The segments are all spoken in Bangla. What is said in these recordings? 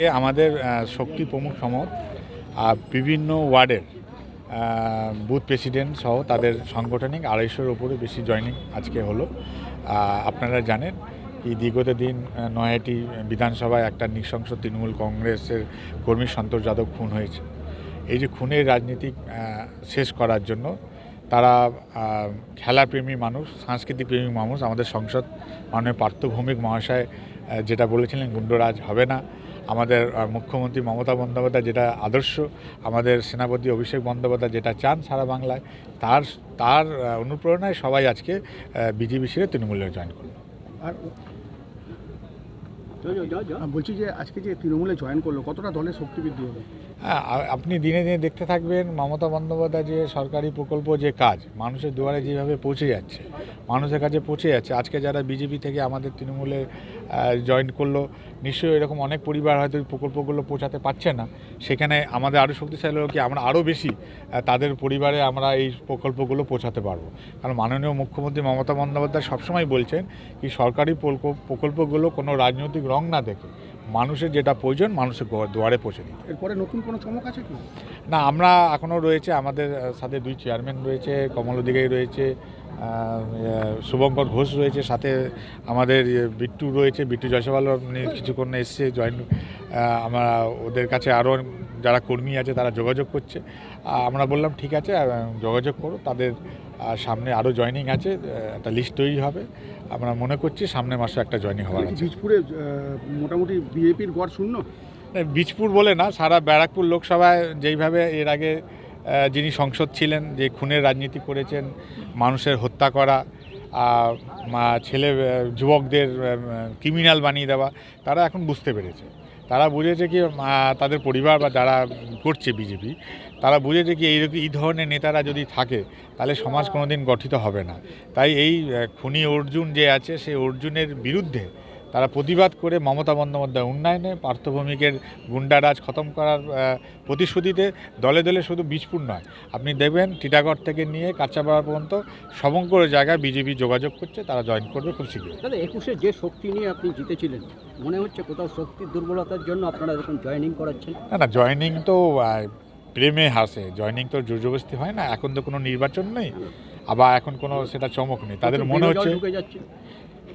আমাদের শক্তি প্রমুখ সমত আর বিভিন্ন ওয়ার্ডের বুথ প্রেসিডেন্ট সহ তাদের সাংগঠনিক আড়াইশোর উপরে বেশি জয়নিং আজকে হলো। আপনারা জানেন কি দীর্ঘত দিন নয়াটি বিধানসভায় একটা নৃশংস তৃণমূল কংগ্রেসের কর্মী সন্তোষ যাদব খুন হয়েছে। এই যে খুনের রাজনীতি শেষ করার জন্য তারা খেলাপ্রেমী মানুষ সাংস্কৃতিক প্রেমী মানুষ, আমাদের সংসদ মাননীয় পার্থভৌমিক মহাশয় যেটা বলেছিলেন, গুন্ডরাজ হবে না। আমাদের মুখ্যমন্ত্রী মমতা বন্দ্যোপাধ্যায় যেটা আদর্শ, আমাদের সেনাপতি অভিষেক বন্দ্যোপাধ্যায় যেটা চান সারা বাংলায়, তার তার অনুপ্রেরণায় সবাই আজকে বিজেপি ছেড়ে তৃণমূলে জয়েন করল। আর বলছি যে আজকে যে তৃণমূলে জয়েন করল কতটা দলের শক্তি বৃদ্ধি হবে? হ্যাঁ আপনি দিনে দিনে দেখতে থাকবেন মমতা বন্দ্যোপাধ্যায় যে সরকারি প্রকল্প যে কাজ মানুষের দুয়ারে যেভাবে পৌঁছে যাচ্ছে মানুষের কাছে পৌঁছে যাচ্ছে আজকে যারা বিজেপি থেকে আমাদের তৃণমূলে জয়েন করল নিশ্চয়ই এরকম অনেক পরিবার হয়তো এই প্রকল্পগুলো পৌঁছাতে পারছে না। সেখানে আমাদের আরও শক্তিশালী হলো কি আমরা আরও বেশি তাদের পরিবারে আমরা এই প্রকল্পগুলো পৌঁছাতে পারব। কারণ মাননীয় মুখ্যমন্ত্রী মমতা বন্দ্যোপাধ্যায় সবসময় বলছেন কি সরকারি প্রকল্প- প্রকল্পগুলো কোনো রাজনৈতিক রং না দেখে মানুষের যেটা প্রয়োজন মানুষের দুয়ারে পৌঁছে দিতে। এরপরে নতুন কোনো চমক আছে কি? না আমরা এখনও রয়েছে আমাদের সাথে দুই চেয়ারম্যান রয়েছে কমল অধিকারী রয়েছে শুভঙ্কর ঘোষ রয়েছে সাথে আমাদের ইয়ে, বিট্টু রয়েছে বিট্টু জয়সওয়াল কিছুক্ষণ এসছে জয়েন আমরা ওদের কাছে আরও যারা কর্মী আছে তারা যোগাযোগ করছে। আমরা বললাম ঠিক আছে যোগাযোগ করো তাদের সামনে আরও জয়নিং আছে একটা লিস্ট তৈরি হবে। আমরা মনে করছি সামনের মাসে একটা জয়নিং হওয়ার আছে। বীজপুরে মোটামুটি বিজেপির গড় শূন্য? বীজপুর বলে না সারা ব্যারাকপুর লোকসভায় যেইভাবে এর আগে যিনি সংসদ ছিলেন যে খুনের রাজনীতি করেছেন মানুষের হত্যা করা ছেলে যুবকদের ক্রিমিনাল বানিয়ে দেওয়া তারা এখন বুঝতে পেরেছে। তারা বুঝেছে কি তাদের পরিবার বা যারা করছে বিজেপি, তারা বুঝেছে কি এইরকম এই ধরনের নেতারা যদি থাকে, তাহলে সমাজ কোনোদিন গঠিত হবে না। তাই এই খুনি অর্জুন যে আছে সেই অর্জুনের বিরুদ্ধে তারা প্রতিবাদ করে মমতা বন্দ্যোপাধ্যায় উন্নয়নে পার্থভূমিকের গুন্ডারাজ খতম করার প্রতিশ্রুতিতে দলে দলে শুধু বীজপুর নয়। আপনি দেখবেন টিটাগড় থেকে নিয়ে কাঁচাপাড়া পর্যন্ত সমগ্র জায়গায় বিজেপি যোগাযোগ করছে তারা জয়েন করবে খুব শীঘ্রই। দাদা একুশে যে শক্তি নিয়ে আপনি জিতেছিলেন মনে হচ্ছে কোথাও শক্তির দুর্বলতার জন্য আপনারা এরকম জয়েনিং করাচ্ছেন? না না জয়নিং তো প্রেমে হাসে। জয়নিং তো জোরজবস্তি হয় না এখন তো কোনো নির্বাচন নেই। আবার এখন কোনো সেটা চমক নেই। তাদের মনে হচ্ছে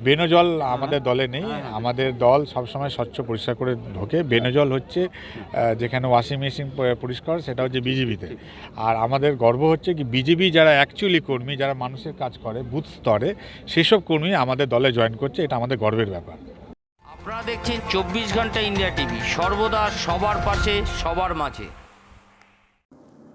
বেনজল আমাদের দলে নেই। আমাদের দল সবসময় স্বচ্ছ পরিষ্কার করে ঢোকে। বেনজল হচ্ছে যেখানে ওয়াশিং মেশিন পরিষ্কার সেটা হচ্ছে বিজেপিতে। আর আমাদের গর্ব হচ্ছে কি বিজেপি যারা অ্যাকচুয়ালি কর্মী যারা মানুষের কাজ করে বুথ স্তরে সেসব কর্মী আমাদের দলে জয়েন করছে। এটা আমাদের গর্বের ব্যাপার। আপনারা দেখছেন চব্বিশ ঘণ্টা ইন্ডিয়া টিভি। সর্বদা সবার পাশে সবার মাঝে।